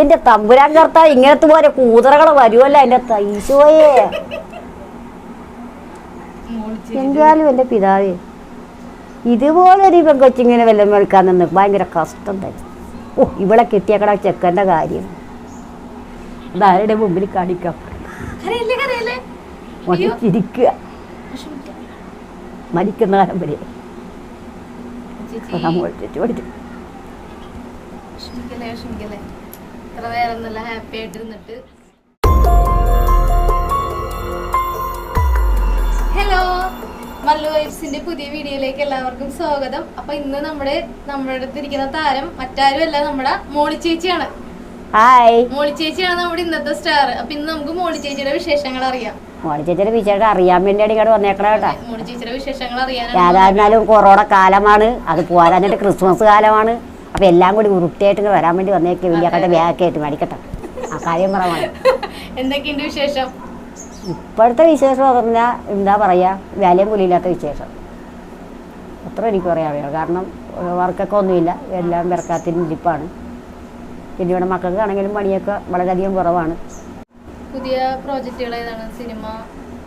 എന്റെ തമ്പുരാൻ കർത്താവ് ഇങ്ങനത്തെ പോലെ കൂതറകൾ വരുമല്ലോ എന്റെ തൈശോയെ എന്തായാലും എന്റെ പിതാവേ ഇതുപോലെ ഒരു പെങ്കൊച്ചിങ്ങനെ വെല്ലം വെളുക്കാൻ നിന്ന് ഭയങ്കര കഷ്ടം തന്നെ. ഓ ഇവിടെ കിട്ടിയക്കട ചെക്കന്റെ കാര്യം. അതാരുടെ മുമ്പിൽ കാണിക്കാം? ചിരിക്കുക. മരിക്കുന്ന കാലം വരെ. നമ്മൾ ചുറ്റുപടിച്ചു ഇത്ര നേരം നല്ല ഹാപ്പി ആയിട്ട് ഇരുന്നിട്ട് ഹലോ മല്ലു വൈബ്സിന്റെ പുതിയ വീഡിയോയിലേക്ക് എല്ലാവർക്കും സ്വാഗതം. അപ്പൊ ഇന്ന് നമ്മുടെ നമ്മുടെ അടുത്തിരിക്കുന്ന താരം മറ്റാരുമല്ല നമ്മുടെ മോളി ചേച്ചിയാണ്. ഹായ് മോളി ചേച്ചിയാണ് നമ്മുടെ ഇന്നത്തെ സ്റ്റാർ അപ്പൊ ഇന്ന് നമുക്ക് മോളി ചേച്ചിയുടെ വിശേഷങ്ങൾ അറിയാം. മോളി ചേച്ചിയുടെ വിശേഷം അറിയാൻ വേണ്ടിയാണ് ഇങ്ങോട്ട് വന്നേക്കണ കേട്ടാ. മോളി ചേച്ചിയുടെ വിശേഷങ്ങൾ ഏതായിരുന്നാലും കൊറോണ കാലമാണ്. അത് പോരാഞ്ഞിട്ട് ക്രിസ്മസ് കാലമാണ്. അപ്പൊ എല്ലാം കൂടി ഉരുട്ടിയായിട്ട് വരാൻ വേണ്ടി വന്നേക്ക് വലിയ കട്ടെ ബാക്കായിട്ട് മേടിക്കട്ടെ. ആ കാര്യം പറയാം എന്തൊക്കെയുണ്ട് വിശേഷം? ഇപ്പോഴത്തെ വിശേഷം പറഞ്ഞാൽ എന്താ പറയുക വിലയും കൂലിയില്ലാത്ത വിശേഷം. അത്ര എനിക്ക് പറയാൻ കാരണം വർക്കൊക്കെ ഒന്നുമില്ല. എല്ലാം വിറക്കാത്തിന് ഇരിപ്പാണ്. പിന്നെ ഇവിടെ മക്കൾക്കാണെങ്കിലും പണിയൊക്കെ വളരെയധികം കുറവാണ്. പുതിയ പ്രോജക്റ്റുകൾ ഏതാണ് സിനിമ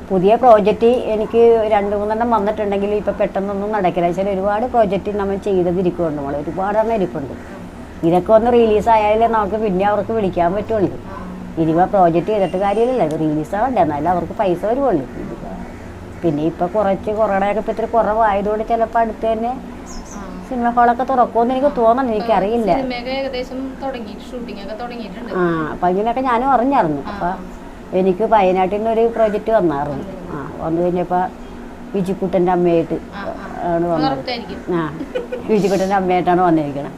പുതിയ പ്രോജക്റ്റ് എനിക്ക് രണ്ട് മൂന്നെണ്ണം വന്നിട്ടുണ്ടെങ്കിൽ ഇപ്പം പെട്ടെന്നൊന്നും നടക്കില്ല. വെച്ചാൽ ഒരുപാട് പ്രോജക്റ്റ് നമ്മൾ ചെയ്തതിരിക്കുന്നുണ്ട് നമ്മൾ ഒരുപാടെണ്ണം ഇരിപ്പുണ്ട്. ഇതൊക്കെ ഒന്ന് റിലീസ് ആയാലേ നമുക്ക് പിന്നെ അവർക്ക് വിളിക്കാൻ പറ്റുള്ളൂ. ഇനിയിപ്പോൾ പ്രോജക്റ്റ് ചെയ്തിട്ട് കാര്യമില്ലല്ലോ. ഇത് റിലീസ് ആവണ്ടേ? എന്നാലും അവർക്ക് പൈസ വരുവുള്ളൂ. പിന്നെ ഇപ്പോൾ കുറച്ച് കൊറോണയൊക്കെ ഇപ്പം ഇത്തിരി കുറവായതുകൊണ്ട് ചിലപ്പോൾ അടുത്ത് തന്നെ സിനിമ ഹാളൊക്കെ തുറക്കുമെന്ന് എനിക്ക് തോന്നുന്നു എനിക്കറിയില്ല. ആ അപ്പം ഇങ്ങനെയൊക്കെ ഞാനും അറിഞ്ഞായിരുന്നു അപ്പം എനിക്ക് വയനാട്ടിൽ നിന്ന് ഒരു പ്രോജക്റ്റ് വന്നായിരുന്നു ആ വന്നു കഴിഞ്ഞപ്പോൾ വിജിക്കുട്ടന്റെ അമ്മയായിട്ട് ആണ് വന്നത്. ആ വിജിക്കുട്ടന്റെ അമ്മയായിട്ടാണ് വന്നിരിക്കുന്നത്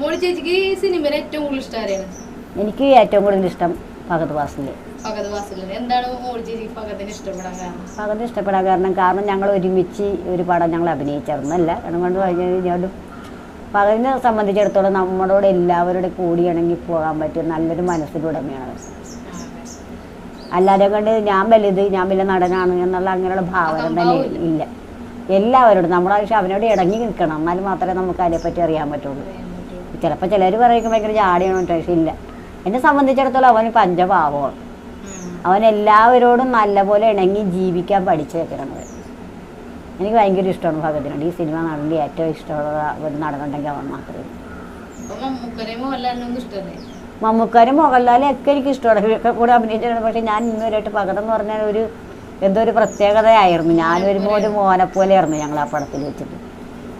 മോളി ചേച്ചിക്ക് ഈ സിനിമയിൽ ഏറ്റവും കൂടുതൽ ഇഷ്ടം ആരെയാണ് എനിക്ക് ഏറ്റവും കൂടുതൽ ഇഷ്ടം ഭഗത് കാരണം ഭഗത് ഇഷ്ടപ്പെടാൻ കാരണം? കാരണം ഞങ്ങൾ ഒരുമിച്ച് ഒരു പടം ഞങ്ങൾ അഭിനയിച്ചിരുന്നല്ല കാരണം കൊണ്ട് കഴിഞ്ഞ് കഴിഞ്ഞാലും പകലിനെ സംബന്ധിച്ചിടത്തോളം നമ്മളോട് എല്ലാവരുടെ കൂടി ഇണങ്ങി പോകാൻ പറ്റിയ നല്ലൊരു മനസ്സിലുടമയാണ്. അല്ലാതെ കൊണ്ട് ഞാൻ വലുത് ഞാൻ വലിയ നടനാണ് എന്നുള്ള അങ്ങനെയുള്ള ഭാവന തന്നെ ഇല്ല. എല്ലാവരോടും നമ്മൾ പക്ഷെ അവനോട് ഇടങ്ങി നിൽക്കണം. എന്നാലും മാത്രമേ നമുക്ക് അതിനെപ്പറ്റി അറിയാൻ പറ്റുള്ളൂ. ചിലപ്പോൾ ചിലർ പറയുമ്പോൾ ഭയങ്കര ജാടിയാണ് പക്ഷേ ഇല്ല. എന്നെ സംബന്ധിച്ചിടത്തോളം അവന് പഞ്ചഭാവമാണ് അവൻ എല്ലാവരോടും നല്ലപോലെ ഇണങ്ങി ജീവിക്കാൻ പഠിച്ചു വെക്കണത്. എനിക്ക് ഭയങ്കര ഇഷ്ടമാണ് ഭഗതിനുണ്ട് ഈ സിനിമ നടന്റെ ഏറ്റവും ഇഷ്ടമുള്ള ഒരു നടനുണ്ടെങ്കിൽ അവൻ മാത്രമേ മമ്മൂക്കാരും മോഹൻലാലും ഒക്കെ എനിക്ക് ഇഷ്ടമാണ്. ഇവരൊക്കെ കൂടെ അഭിനയിച്ചിട്ടുണ്ട്. പക്ഷേ ഞാൻ പകടം എന്ന് പറഞ്ഞാൽ ഒരു എന്തോ ഒരു പ്രത്യേകതയായിരുന്നു. ഞാൻ വരുമ്പോൾ ഒരു മോനെ പോലെയായിരുന്നു ഞങ്ങൾ ആ പടത്തിൽ വെച്ചിട്ട്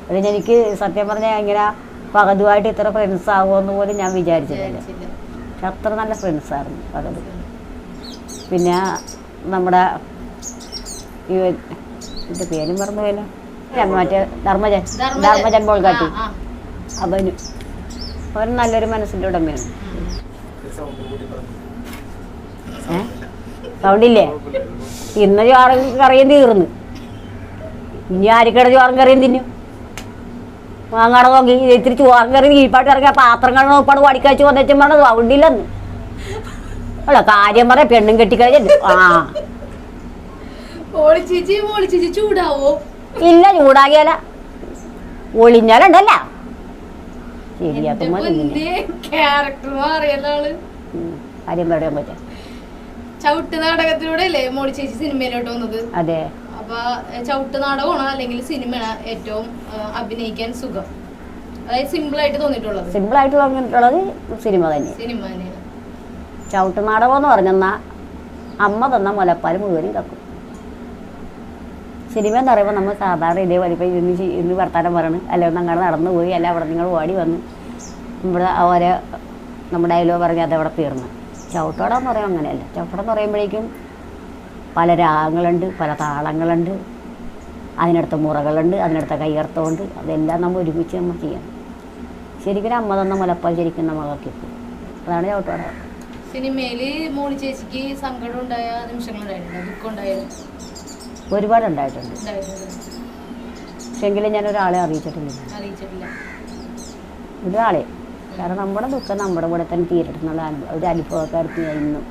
അതിന് എനിക്ക് സത്യം പറഞ്ഞാൽ ഇങ്ങനെ പകതുമായിട്ട് ഇത്ര ഫ്രണ്ട്സ് ആകുമെന്ന് പോലും ഞാൻ വിചാരിച്ചിട്ടില്ല. പക്ഷെ അത്ര നല്ല ഫ്രണ്ട്സായിരുന്നു പകത്. പിന്നെ നമ്മുടെ ഈ എന്റെ പേരും പറഞ്ഞു പോയല്ലോ മറ്റേ ധർമ്മജൻ ധർമ്മജൻ. ബോൾഗാട്ടി. അവനും. അവൻ നല്ലൊരു മനസ്സിന്റെ ഉടമയാണ്. സൗണ്ടില്ലേ ഇന്ന് ചോറും കറിയും തീർന്നു. ഇനി ആരിക്കട ചോറും കറിയും തിന്നും? വാങ്ങാടെ നോക്കി ഇത്തിരി ചോറും കറി കീഴ്പാട്ട് ഇറങ്ങിയ പാത്രങ്ങൾ നോക്കാണ് വടിക്കഴിച്ച് വന്നേച്ചും പറഞ്ഞത്. സൗണ്ടില്ലെന്ന് അല്ല കാര്യം പറയാം പെണ്ണും കെട്ടിക്കഴിഞ്ഞു ആ. ചൂടാവോ? ഇല്ല ചൂടാകിയല ഒളിഞ്ഞാലുണ്ടല്ല. ഉം. കാര്യം പറയാൻ പറ്റും ചവിട്ട് നാടകത്തിലൂടെ അല്ലേ മോളി ചേച്ചി സിനിമയിലോട്ട് വന്നത്? അതെ. അപ്പൊ ചവിട്ട് നാടകമാണോ അല്ലെങ്കിൽ സിനിമയാണ് ഏറ്റവും അഭിനയിക്കാൻ സുഖം? അതായത് സിമ്പിൾ ആയിട്ട് തോന്നിയിട്ടുള്ളത്. സിമ്പിളായിട്ട് തോന്നിയിട്ടുള്ളത് സിനിമ തന്നെ. സിനിമ തന്നെയാണ്. ചവിട്ട് നാടകം എന്ന് പറഞ്ഞെന്നാ അമ്മ തന്ന മുലപ്പാൽ മുഴുവനും കക്കും സിനിമ എന്ന് പറയുമ്പോൾ നമ്മൾ സാധാരണ ഇതേ വലിപ്പം ഇന്ന് ഇന്ന് വർത്താനം പറയണ്. അല്ലെങ്കിൽ ഒന്ന് അങ്ങോട്ട് നടന്നു പോയി അല്ല അവിടെ നിങ്ങൾ ഓടി വന്ന് ഇവിടെ ഓരോ നമ്മുടെ അയലോ പറഞ്ഞ് അതവിടെ തീർന്നു. ചവിട്ടോടം എന്ന് പറയുമ്പോൾ അങ്ങനെയല്ല. ചവിട്ടോടം എന്ന് പറയുമ്പോഴേക്കും പല രാഗങ്ങളുണ്ട് പല താളങ്ങളുണ്ട് അതിനടുത്ത മുറകളുണ്ട് അതിനടുത്ത കൈയർത്തമുണ്ട്. അതെല്ലാം നമ്മൾ ഒരുമിച്ച് നമ്മൾ ചെയ്യണം. ശരിക്കും അമ്മ തന്ന മുലപ്പാൽ ശരിക്കും നമ്മളൊക്കെ അതാണ് ചവിട്ടോട സിനിമയിൽ മോളി ചേച്ചിക്ക് സങ്കടം ഉണ്ടായ നിമിഷങ്ങളുണ്ടായിട്ടുണ്ട് ഒരുപാട് ഉണ്ടായിട്ടുണ്ട്. ഉണ്ടായിട്ടുണ്ട്. പക്ഷെങ്കിലും ഞാൻ ഒരാളെ അറിയിച്ചിട്ടില്ല. അറിയിച്ചിട്ടില്ല. ഒരാളെ. കാരണം നമ്മുടെ ദുഃഖം നമ്മുടെ കൂടെ തന്നെ തീരട്ടെന്നുള്ള ഒരു ഇന്നും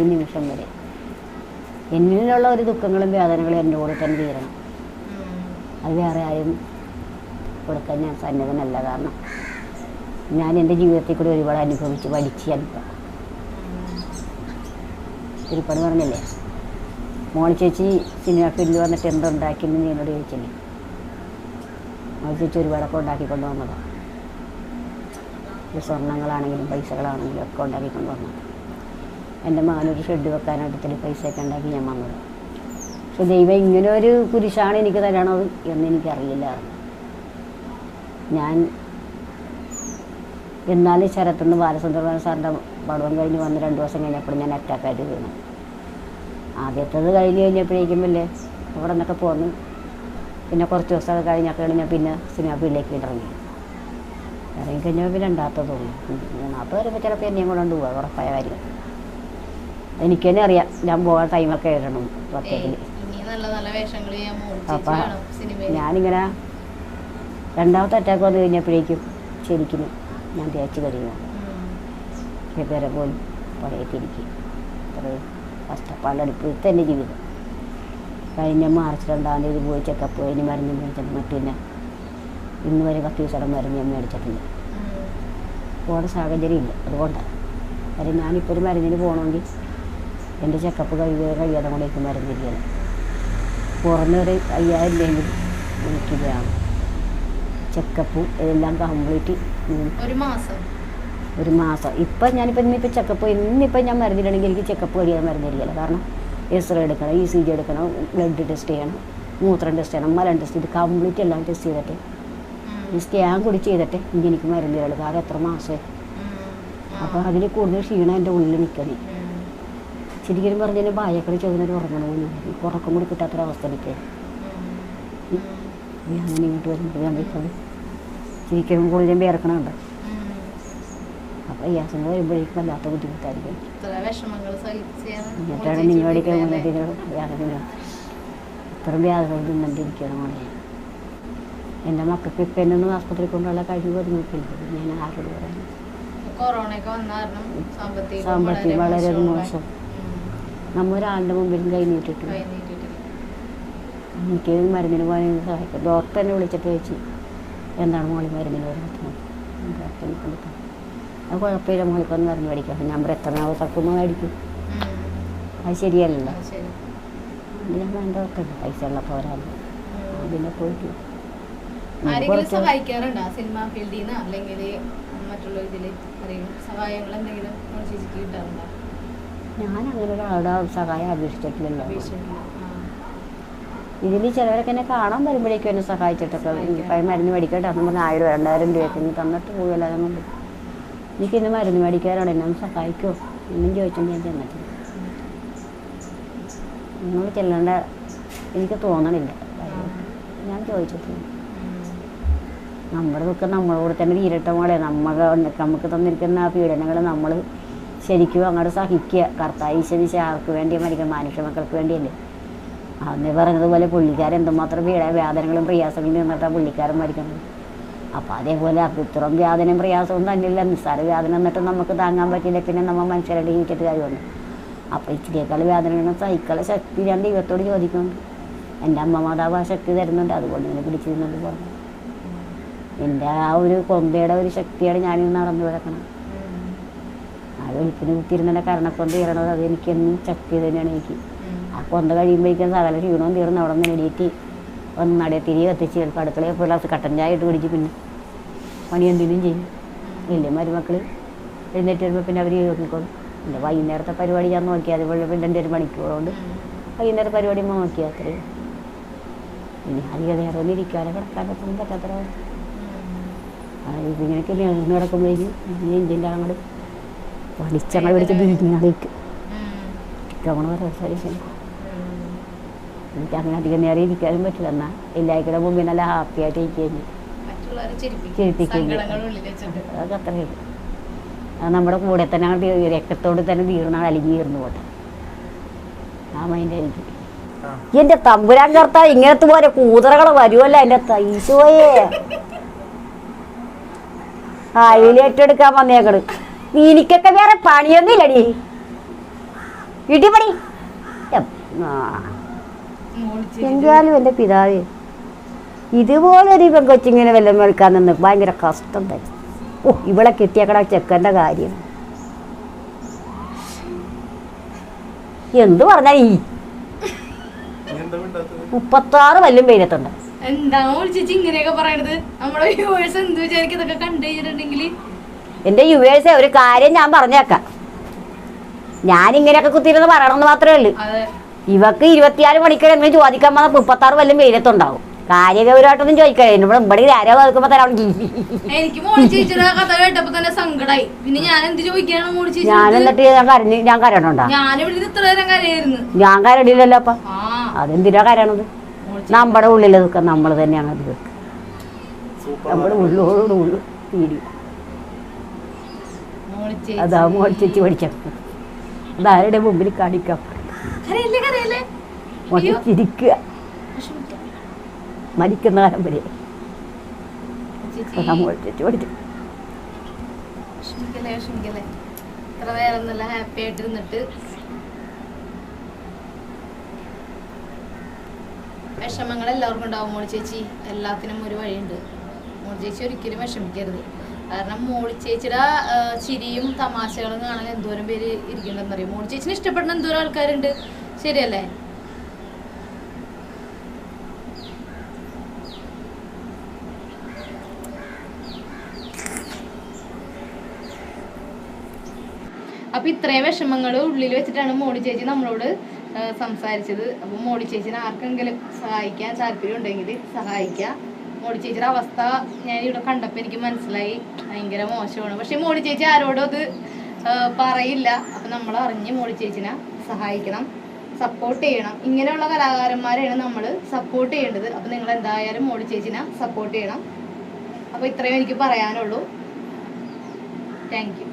ഈ നിമിഷം വരെ. എന്നിലുള്ള ഒരു ദുഃഖങ്ങളും വേദനകളും എന്റെ കൂടെ തന്നെ തീരണം. അത് വേറെ ആരും കൊടുക്കാൻ ഞാൻ സന്നദ്ധനല്ല. കാരണം ഞാൻ എന്റെ ജീവിതത്തിൽ കൂടി ഒരുപാട് അനുഭവിച്ച് പഠിച്ച് അനുഭവം തിരുപ്പണി പറഞ്ഞില്ലേ? മോളി ചേച്ചി സിനിമ ഫീൽഡിൽ വന്നിട്ട് എന്തുണ്ടാക്കിയെന്ന് എന്നോട് ചോദിച്ചില്ലേ? മോളി ചേച്ചി ഒരുപാടൊക്കെ ഉണ്ടാക്കിക്കൊണ്ട് വന്നതാണ് സ്വർണങ്ങളാണെങ്കിലും പൈസകളാണെങ്കിലും ഒക്കെ ഉണ്ടാക്കിക്കൊണ്ട് വന്നത് എന്റെ മകനൊരു ഷെഡ് വെക്കാനായിട്ട് പൈസയൊക്കെ ഉണ്ടാക്കി ഞാൻ വന്നത്. പക്ഷെ ദൈവം ഇങ്ങനെ ഒരു കുരിശാണ് എനിക്ക് തരണത് എന്ന് എനിക്കറിയില്ല. ഞാൻ എന്നാലും ശരത്തുനിന്ന് ബാലസുന്ദരൻ സാറിന്റെ പടവം കഴിഞ്ഞ് വന്ന് രണ്ട് ദിവസം കഴിഞ്ഞപ്പോൾ ഞാൻ അറ്റാക്കായിട്ട് വീണു. ആദ്യത്തേത് കഴിഞ്ഞ് കഴിഞ്ഞപ്പോഴേക്കും വല്ലേ അവിടെ നിന്നൊക്കെ പോന്നു. പിന്നെ കുറച്ച് ദിവസമൊക്കെ കഴിഞ്ഞൊക്കെ ഞാൻ പിന്നെ സിനിമ ഫീൽഡിലേക്ക് ഇറങ്ങി. രണ്ടാമത്തെ തോന്നി മൂന്നാമത്തെ വരുമ്പോൾ ചിലപ്പോൾ എന്നെയും കൊണ്ടുകൊണ്ട് പോകാം ഉറപ്പായ കാര്യം. എനിക്ക് തന്നെ അറിയാം ഞാൻ പോകാൻ ടൈമൊക്കെ എഴുതണം പ്രത്യേകിച്ച് അപ്പൊ ഞാനിങ്ങനെ രണ്ടാമത്തെ അറ്റാക്ക് വന്നു കഴിഞ്ഞപ്പോഴേക്കും ശരിക്കും ഞാൻ തേച്ച് കഴിയുമോ ഇതുവരെ പോയി പറയത്തിരിക്കും. അത്രയും കഷ്ടപ്പാടെടുപ്പ് തന്നെ ജീവിതം. കഴിഞ്ഞ മാർച്ച് രണ്ടാം തീയതി പോയി ചെക്കപ്പ് കഴിഞ്ഞ് മരുന്ന് മേടിച്ചിട്ട് മറ്റു പിന്നെ ഇന്ന് വരെ പത്ത് ദിവസം മരുന്ന് ഞാൻ മേടിച്ചിട്ടില്ല. പോകുന്ന സാഹചര്യം ഇല്ല. അതുകൊണ്ടാണ് കാര്യം ഞാനിപ്പോൾ ഒരു മരുന്നിന് പോകണമെങ്കിൽ എന്റെ ചെക്കപ്പ് കഴിയുക കഴിയാതെ കൂടെ എനിക്ക് മരുന്നിരിക്കണം കുറഞ്ഞൊരു അയ്യായിരം രൂപയെങ്കിലും എനിക്ക് വേണം. ചെക്കപ്പും ഇതെല്ലാം കംപ്ലീറ്റ് ഒരു മാസം? ഒരു മാസം. ഇപ്പം ഞാനിപ്പോൾ ഇന്നിപ്പോൾ ചെക്കപ്പ് ഇന്നിപ്പോൾ ഞാൻ മരുന്നിടണമെങ്കിൽ എനിക്ക് ചെക്കപ്പ് കഴിയാതെ മരുന്നിരിക്കില്ല? കാരണം എക്സ്റേ എടുക്കണം ഇ സി ജി എടുക്കണം ബ്ലഡ് ടെസ്റ്റ് ചെയ്യണം മൂത്രം ടെസ്റ്റ് ചെയ്യണം മലം ടെസ്റ്റ് ഇത് കംപ്ലീറ്റ് എല്ലാം ടെസ്റ്റ് ചെയ്തിട്ട് ഈ സ്കാൻ കൂടി ചെയ്തിട്ട് ഇനി എനിക്ക് മരുന്ന് തരുള്ളൂ കാരണം എത്ര മാസമായി? അപ്പോൾ അതിൽ കൂടുതൽ ക്ഷീണം എന്റെ ഉള്ളിൽ നിൽക്കണേ ശരിക്കും പറഞ്ഞാൽ ബായക്കളി ചോദിച്ചൊരു ഉറങ്ങണമെന്ന് എനിക്ക് ഉറക്കം കൂടി കിട്ടാത്തൊരവസ്ഥ എനിക്ക്. അങ്ങനെ ഇങ്ങോട്ട് വരുമ്പോൾ ഞാൻ ഇപ്പോൾ ശരിക്കും കൂടുതലും വേർക്കണമുണ്ട് അപ്പോൾ ഈ അസുഖം വരുമ്പോഴേക്കും വല്ലാത്ത ബുദ്ധിമുട്ടായിരിക്കും. എന്നിട്ടാണ് നിങ്ങളുടെ ഇത്രയും വ്യാധികൾ തിന്നണ്ടിരിക്കണം മോളെ. എന്റെ മക്കൾക്ക് ഇപ്പം എന്നെ ഒന്നും ആസ്പത്രി കൊണ്ടുള്ള കഴിവ് വരുന്നില്ല ഞാൻ ആരോട് പറയാൻ സാമ്പത്തികം വളരെ മോശം. നമ്മ ഒരാളുടെ മുമ്പിലും കൈ നീട്ടിട്ട് കൈ നീട്ടിയിട്ടില്ല. എനിക്ക് മരുന്നിന് പോകാൻ സഹായിക്കും. ഡോക്ടർ എന്നെ വിളിച്ചിട്ട് ചോദിച്ചു എന്താണ് മോളി മരുന്നിന് ഡോക്ടറിനെ കൊടുത്തു അത് കുഴപ്പമില്ല മോളിപ്പോൾ ഒന്ന് മരുന്ന് മേടിക്കാം. ഞാൻ പറയും എത്ര നാൾ തക്കുമ്പോൾ മേടിക്കും? അത് ശരിയല്ലല്ലോ. ഞാൻ വേണ്ട ഡോക്ടർ പൈസ ഉള്ളപ്പോൾ വരാമല്ലോ. അതിനെ പോയിട്ട് ആരെങ്കിലും കുറച്ച് സഹായിക്കാറുണ്ടോ? സിനിമ ഫീൽഡിൽ നിന്ന് അല്ലെങ്കിൽ മറ്റുള്ള ഇതിൽ ആരെങ്കിലും സഹായങ്ങൾ എന്തെങ്കിലും മോൾ ചേച്ചിക്ക് കിട്ടാറുണ്ടോ? ഞാൻ അങ്ങനെ ഒരാളുടെ സഹായം അപേക്ഷിച്ചിട്ടില്ലല്ലോ. ഇതിൽ ചിലവരൊക്കെ എന്നെ കാണാൻ വരുമ്പോഴേക്കും എന്നെ സഹായിച്ചിട്ടൊക്കെ പഴയ മരുന്ന് മേടിക്കട്ടെ? അന്ന് പറഞ്ഞാൽ ആയിരം രണ്ടായിരം രൂപയൊക്കെ ഇനി തന്നിട്ട് പോകില്ല അതുകൊണ്ട്. എനിക്ക് ഇന്ന് മരുന്ന് മേടിക്കാനാണ്? എന്നെ ഒന്ന് സഹായിക്കുമോ എന്നും ചോദിച്ചോണ്ട് ഞാൻ ചെന്നിട്ടില്ല നിങ്ങൾ ചെല്ലേണ്ട എനിക്ക് തോന്നണില്ല. ഞാൻ ചോദിച്ചിട്ടില്ല. ഉം. നമ്മുടെ ദുഃഖം നമ്മളോട് തന്നെ തീരട്ടെ മോളെ. നമ്മൾ നമുക്ക് തന്നിരിക്കുന്ന ആ പീഡനങ്ങൾ നമ്മൾ ശരിക്കും അങ്ങോട്ട് സഹിക്കുക കർത്താവ് ആർക്ക് വേണ്ടി മരിക്കും മനുഷ്യ മക്കൾക്ക് വേണ്ടിയല്ലേ. അന്ന് പറഞ്ഞതുപോലെ പുള്ളിക്കാരൻ എന്തുമാത്രം പീഡ വേദനകളും പ്രയാസങ്ങളും നിന്നിട്ടാണ് പുള്ളിക്കാരൻ മരിക്കുന്നത്. അപ്പോൾ അതേപോലെ അത് ഇത്രയും വേദനയും പ്രയാസവും തന്നില്ല. നിസ്സാര വേദന എന്നിട്ട് നമുക്ക് താങ്ങാൻ പറ്റില്ല. പിന്നെ നമ്മൾ മനുഷ്യരുടെ ജീവിച്ചിട്ട് കാര്യമുണ്ട് അപ്പോൾ ഇച്ചിരിയേക്കാൾ വേദനകളും സഹിക്കാനുള്ള ശക്തി ഞാൻ ദൈവത്തോട് ചോദിക്കുന്നുണ്ട്. എന്റെ അമ്മ മാതാവ് ആ ശക്തി തരുന്നുണ്ട്. അതുകൊണ്ട് ഇങ്ങനെ പിടിച്ചിരുന്നുണ്ട് പറഞ്ഞു. എന്റെ ആ ഒരു കൊമ്പയുടെ ഒരു ശക്തിയാണ് ഞാനിന്ന് നടന്നു കിടക്കണം. ആ വെളുപ്പിന് കുത്തിയിരുന്നതിന്റെ കരണക്കൊന്ത തീരണത് അത് എനിക്ക് എന്നും ശക്തി തന്നെയാണ് എനിക്ക് ആ കൊന്ത കഴിയുമ്പോഴേക്കും സകല ക്ഷീണവും തീർന്ന് അവിടെ നിന്ന് എണീറ്റ് ഒന്ന് നടയെ തിരികെ എത്തിച്ച് ചിലപ്പോൾ അടുക്കളയിൽ പോയി ഗ്ലാസ് കട്ടൻ ചായ ഇട്ട് കുടിച്ച് പിന്നെ പണി എന്തിനും ചെയ്യും. വലിയ മരുമക്കൾ എഴുന്നേറ്റ് വരുമ്പോൾ പിന്നെ അവർ നോക്കിക്കോളും പിന്നെ വൈകുന്നേരത്തെ പരിപാടി ഞാൻ നോക്കിയാൽ അതുപോലെ പിന്നെ എന്റെ ഒരു മണിക്കൂറുകൊണ്ട്. വൈകുന്നേരം പരിപാടി നോക്കിയാൽ അത്രയും ഇനി അധികം നേരം ഒന്നും കിടക്കാനോ ഒന്നും പറ്റാത്തൊരവസ്ഥ. ഇതിങ്ങനെയൊക്കെ നേർന്ന് കിടക്കുമ്പോഴേക്കും എഞ്ചിന്റെ അങ്ങോട്ട്. അങ്ങനെ ഒരു അവസരം ഉം. എനിക്ക് അങ്ങനെ അധികം നേരം ഇരിക്കാനും പറ്റില്ല. എന്നാൽ എല്ലാവർക്കും മുമ്പിൽ നല്ല ഹാപ്പി ആയിട്ട് ഇരിക്കുകയും ചെയ്യും. അത് അതൊക്കെ അത്രയേ അത് നമ്മുടെ കൂടെ തന്നെ അങ്ങോട്ട് രക്തത്തോട് തന്നെ തീർന്ന അലിഞ്ഞു തീർന്നു പോട്ടെ. ആ മൈൻഡ് എനിക്ക്. എന്റെ തമ്പുരാൻ കർത്താവ് ഇങ്ങനത്തെ പോലെ കൂതറകൾ വരുമല്ലോ എന്റെ തൈശോയെ അതിലേറ്റെടുക്കാൻ വന്നേക്കണ് എനിക്കൊക്കെ വേറെ പണിയൊന്നും ഇല്ലടി ചേച്ചി എന്തായാലും എന്റെ പിതാവേ ഇതുപോലെ ഒരു കൊച്ചിങ്ങനെ വല്ലതും എടുക്കാൻ നിന്ന് ഭയങ്കര കഷ്ടം തന്നെ. ഓ ഇവിടെ കിട്ടിയക്കട ചെക്കന്റെ കാര്യം. എന്തു പറഞ്ഞാ ഈ? മുപ്പത്താറ് വല്ലും വെയിലത്തുണ്ട് എന്താണ് ഇങ്ങനെയൊക്കെ പറയണത്? നമ്മുടെ വ്യൂവേഴ്സ് എന്ത് വിചാരിക്കും? ഇതൊക്കെ കണ്ടു കഴിഞ്ഞിട്ടുണ്ടെങ്കിൽ എന്റെ യുവേഴ്സെ ഒരു കാര്യം ഞാൻ പറഞ്ഞേക്കാം. ഞാൻ ഇങ്ങനെയൊക്കെ കുത്തിയിരുന്ന് പറയണമെന്ന് മാത്രമേ ഉള്ളൂ. ഇവക്ക് ഇരുപത്തിനാല് മണിക്കൂർ എന്തെങ്കിലും ചോദിക്കാൻ വന്ന മുപ്പത്താറ് വല്ലതും വെയിലത്തുണ്ടാവും. കാര്യഗൗരമായിട്ടൊന്നും ചോദിക്കണേ ഇവിടെ ഇവിടെ ആരോ കേൾക്കുമ്പോ തന്നെ അവിടെ എനിക്ക് മോളി ചേച്ചിയുടെ കഥ കേട്ടപ്പോ തന്നെ സങ്കടായി. പിന്നെ ഞാൻ എന്ത് ചോദിക്കാനാണ് മോളി ചേച്ചി ഞാൻ എന്നിട്ട് ഞാൻ കരഞ്ഞു ഞാൻ കരയണുണ്ടാ? ഞാൻ ഇവിടെ ഇത്ര നേരം കരയായിരുന്നു. ഞാൻ കരടില്ലല്ലോ അപ്പൊ. അതെന്തിനാ കരയണത്? മോളി നമ്മുടെ ഉള്ളിൽ നിൽക്കുക നമ്മൾ തന്നെയാണ് അത് വെക്കുക. നമ്മുടെ ഉള്ളോട് ഉള്ളു തീരി. അതാ ചേച്ചി പഠിക്കാം അതാരുടെ മുമ്പിൽ കാണിക്കാം വിഷമിക്ക. മരിക്കുന്ന കാലം വരെ. ചേച്ചി. അതാ മോടിച്ചേച്ചി പഠിച്ചു വിഷമിക്കല്ലേ വിഷമിക്കല്ലേ? ഇത്ര നേരം നല്ല ഹാപ്പി ആയിട്ട് ഇരുന്നിട്ട് വിഷമങ്ങൾ എല്ലാവർക്കും ഉണ്ടാവും മോളി ചേച്ചി. എല്ലാത്തിനും ഒരു വഴിയുണ്ട്. മോളി ചേച്ചി ഒരിക്കലും വിഷമിക്കരുത്. കാരണം മോളി ചേച്ചിയുടെ ചിരിയും തമാശകളും കാണാൻ എന്തോരം പേര് ഇരിക്കണ്ടെന്ന് അറിയും? മോളി ചേച്ചിനെ ഇഷ്ടപ്പെടുന്ന എന്തോരം ആൾക്കാരുണ്ട്. ശരിയല്ലേ? അപ്പൊ ഇത്രയും വിഷമങ്ങൾ ഉള്ളിൽ വെച്ചിട്ടാണ് മോളി ചേച്ചി നമ്മളോട് സംസാരിച്ചത്. അപ്പൊ മോളി ചേച്ചിനെ ആർക്കെങ്കിലും സഹായിക്കാൻ താല്പര്യം ഉണ്ടെങ്കിൽ സഹായിക്കാം. മോളി ചേച്ചിയുടെ അവസ്ഥ ഞാൻ ഇവിടെ കണ്ടപ്പോൾ എനിക്ക് മനസ്സിലായി. ഭയങ്കര മോശമാണ്. പക്ഷെ മോളി ചേച്ചി ആരോടും അത് പറയില്ല. അപ്പൊ നമ്മൾ അറിഞ്ഞ് മോളി ചേച്ചിനെ സഹായിക്കണം. സപ്പോർട്ട് ചെയ്യണം. ഇങ്ങനെയുള്ള കലാകാരന്മാരെയാണ് നമ്മൾ സപ്പോർട്ട് ചെയ്യേണ്ടത്. അപ്പൊ നിങ്ങൾ എന്തായാലും മോളി ചേച്ചിനെ സപ്പോർട്ട് ചെയ്യണം. അപ്പോൾ ഇത്രയും എനിക്ക് പറയാനുള്ളൂ. Thank you